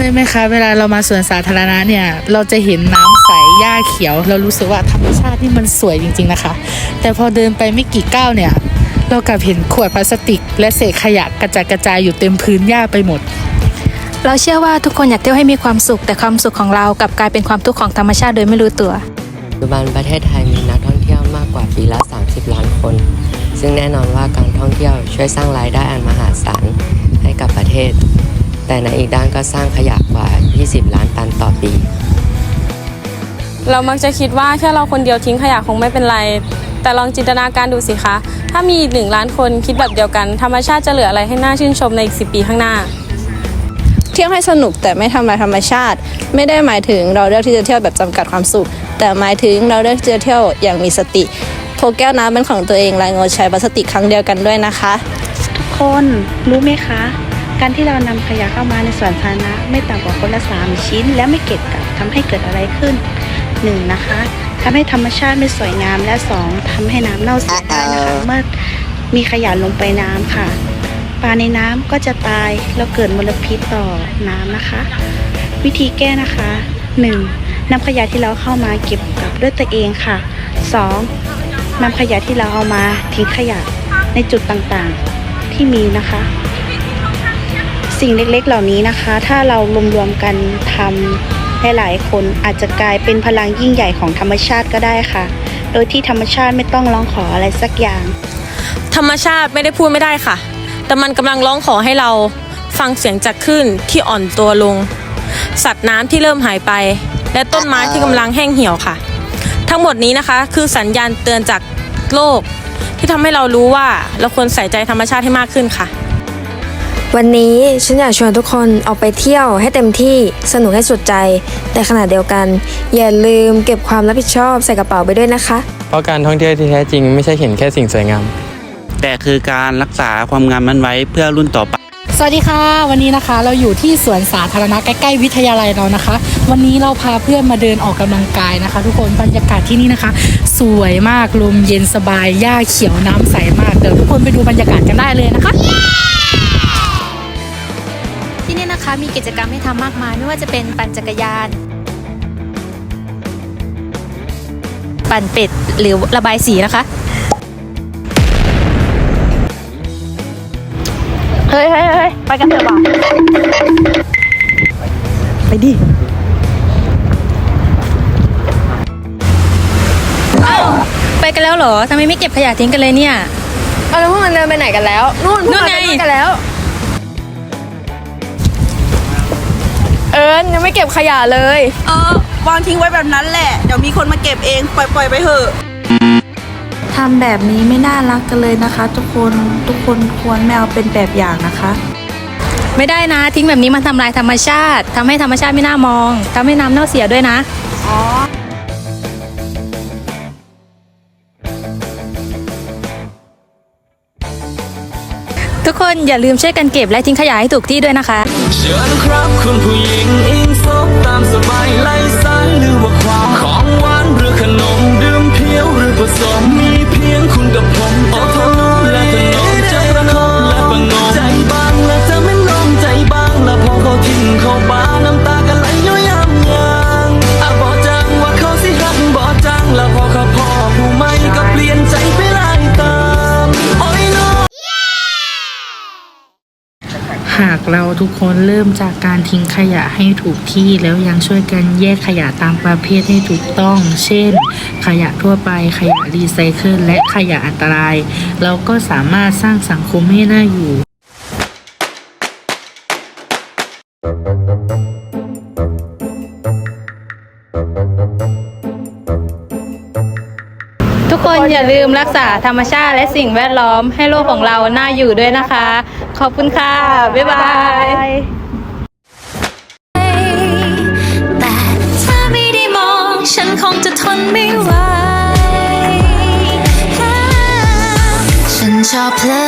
เคยไหมคะ เวลาเรามาสวนสาธารณะเนี่ย เราจะเห็นน้ำใสหญ้าเขียว เรารู้สึกว่าธรรมชาตินี่มันสวยจริง ๆนะคะ แต่พอเดินไปไม่กี่ก้าวเนี่ย เรากลับเห็นขวดพลาสติก และเศษขยะกระจัดกระจายอยู่เต็มพื้นหญ้าไปหมด เราเชื่อว่าทุกคนอยากเที่ยวให้มีความสุข แต่ความสุขของเรากลับกลายเป็นความทุกข์ของธรรมชาติโดยไม่รู้ตัวปัจจุบันประเทศไทยมีนักท่องเที่ยวมากกว่าปีละ 30 ล้านคน ซึ่งแน่นอนว่าการท่องเที่ยวช่วยสร้างรายได้อันมหาศาลให้กับประเทศ แต่ในอีกด้านก็สร้างขยะกว่า 20 ล้านตันต่อปี เรามักจะคิดว่าแค่เราคนเดียวทิ้งขยะคงไม่เป็นไร แต่ลองจินตนาการดูสิคะ ถ้ามีอีกหนึ่งล้านคนคิดแบบเดียวกัน ธรรมชาติจะเหลืออะไรให้น่าชื่นชมในอีกสิปีข้างหน้า เที่ยวให้สนุกแต่ไม่ทำลายธรรมชาติ ไม่ได้หมายถึงเราเลือกที่จะเที่ยวแบบจำกัดความสุข แต่หมายถึงเราเลือกที่จะเที่ยวอย่างมีสติพกแก้วน้ำเป็นของตัวเองและงดใช้พลาสติกครั้งเดียวกันด้วยนะคะคนรู้ไหมคะ การที่เรานำขยะเข้ามาในสวนสาธารณะไม่ต่ำกว่าคนละสามชิ้น และไม่เก็บกลับทำให้เกิดอะไรขึ้นหนึ่งนะคะทำให้ธรรมชาติไม่สวยงามและสองทำให้น้ำเน่าเสียได้นะคะเมื่อมีขยะลงไปน้ำค่ะปลาในน้ำก็จะตายแล้วเกิดมลพิษต่อน้ำนะคะ วิธีแก้นะคะหนึ่งนำขยะที่เราเข้ามาเก็บกลับด้วยตัวเองค่ะสองนำขยะที่เราเอามาทิ้งขยะในจุดต่างๆที่มีนะคะ สิ่งเล็กๆเหล่านี้นะคะ ถ้าเรารวมๆกันทำหลายๆคนอาจจะกลายเป็นพลังยิ่งใหญ่ของธรรมชาติก็ได้ค่ะ โดยที่ธรรมชาติไม่ต้องร้องขออะไรสักอย่าง ธรรมชาติไม่ได้พูดไม่ได้ค่ะ แต่มันกำลังร้องขอให้เราฟังเสียงจากคลื่นที่อ่อนตัวลง สัตว์น้ำที่เริ่มหายไป และต้นไม้ที่กำลังแห้งเหี่ยวค่ะ ทั้งหมดนี้นะคะ คือสัญญาณเตือนจากโลก ที่ทำให้เรารู้ว่าเราควรใส่ใจธรรมชาติให้มากขึ้นค่ะ วันนี้ฉันอยากชวนทุกคนออกไปเที่ยวให้เต็มที่สนุกให้สุดใจ แต่ขณะเดียวกัน อย่าลืมเก็บความรับผิดชอบใส่กระเป๋าไปด้วยนะคะ เพราะการท่องเที่ยวที่แท้จริงไม่ใช่เห็นแค่สิ่งสวยงาม แต่คือการรักษาความงามนั้นไว้เพื่อรุ่นต่อไป สวัสดีค่ะ วันนี้นะคะเราอยู่ที่สวนสาธารณะใกล้ๆวิทยาลัยเรานะคะ วันนี้เราพาเพื่อนมาเดินออกกำลังกายนะคะ ทุกคนบรรยากาศที่นี่นะคะ สวยมากลมเย็นสบายหญ้าเขียวน้ำใสมากเดี๋ยวทุกคนไปดูบรรยากาศกันได้เลยนะคะที่นี่นะคะ มีกิจกรรมให้ทำมากมาย ไม่ว่าจะเป็นปั่นจักรยาน ปั่นเป็ดหรือระบายสีนะคะ เฮ้ยเฮ้ยเฮ้ยไปกันเถอะบ่าไปดิไปกันแล้วเหรอทำไมไม่เก็บขยะทิ้งกันเลยเนี่ย เอาแล้วพวกมันเดินไปไหนกันแล้ว นู่นพวกนู่นมันไง ไปกันแล้ว เอิญยังไม่เก็บขยะเลย เออวางทิ้งไว้แบบนั้นแหละ เดี๋ยวมีคนมาเก็บเองปล่อยปล่อยไปเถอะทำแบบนี้ไม่น่ารักกันเลยนะคะ ทุกคนทุกคนควรไม่เอาเป็นแบบอย่างนะคะ ไม่ได้นะ ทิ้งแบบนี้มันทำลายธรรมชาติทำให้ธรรมชาติไม่น่ามองทำให้น้ำเน่าเสียด้วยนะทุก คนอย่าลืมช่วยกันเก็บและทิ้งขยะให้ถูกที่ด้วยนะคะ เชิญครับคุณผู้หญิงอิงซบตามสบายไล่สายหรือว่าความของหวานหรือขนมดื่มเพียวหรือผสม หากเราทุกคนเริ่มจากการทิ้งขยะให้ถูกที่แล้วยังช่วยกันแยกขยะตามประเภทให้ถูกต้อง เช่น ขยะทั่วไปขยะรีไซเคิลและขยะอันตราย เราก็สามารถสร้างสังคมให้น่าอยู่ทุกคนอย่าลืมรักษาธรรมชาติและสิ่งแวดล้อมให้โลกของเราน่าอยู่ด้วยนะคะ ขอบคุณค่ะ บ๊ายบาย แต่ถ้าไม่ได้มอง ฉันคงจะทนไม่ไหว ฉันชอบเพลง